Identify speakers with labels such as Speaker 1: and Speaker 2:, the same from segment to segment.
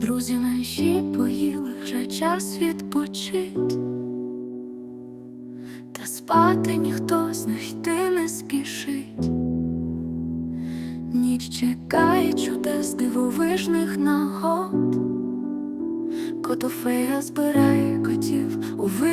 Speaker 1: Друзі наші поїли вже час відпочить, та спати ніхто з них йти не спішить, ніч чекає чудес дивовижних нагод, котофея збирає котів у вид.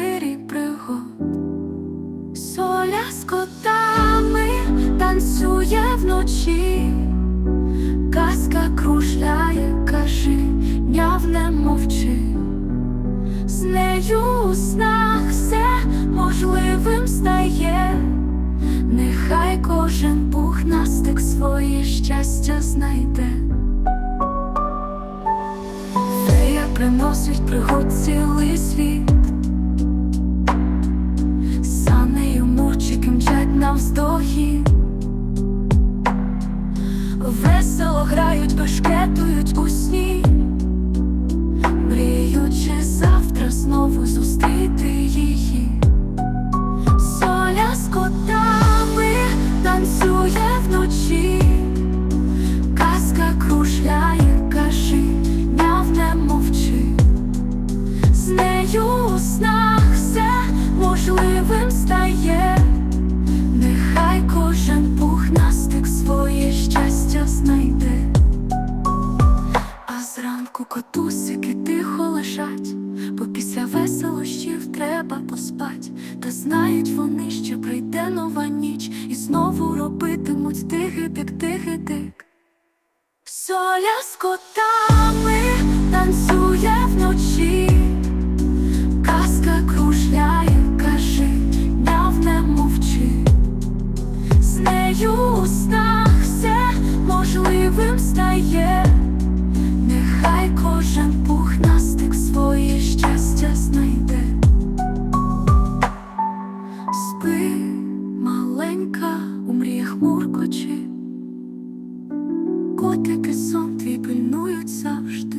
Speaker 1: Знайде. Фея приносить пригод цілий світ. За нею мурчики мчать навздогін Весело грають, бешкетують у сні, мріючи завтра знову зустріти веселощів треба поспать, та знають вони, що прийде нова ніч, і знову робитимуть тиги-тик-тиги-тик. Соля з котами танцює вночі, казка кружляє, кажи, няв не мовчи. З нею у муркочі, котики сон твій пильнують завжди.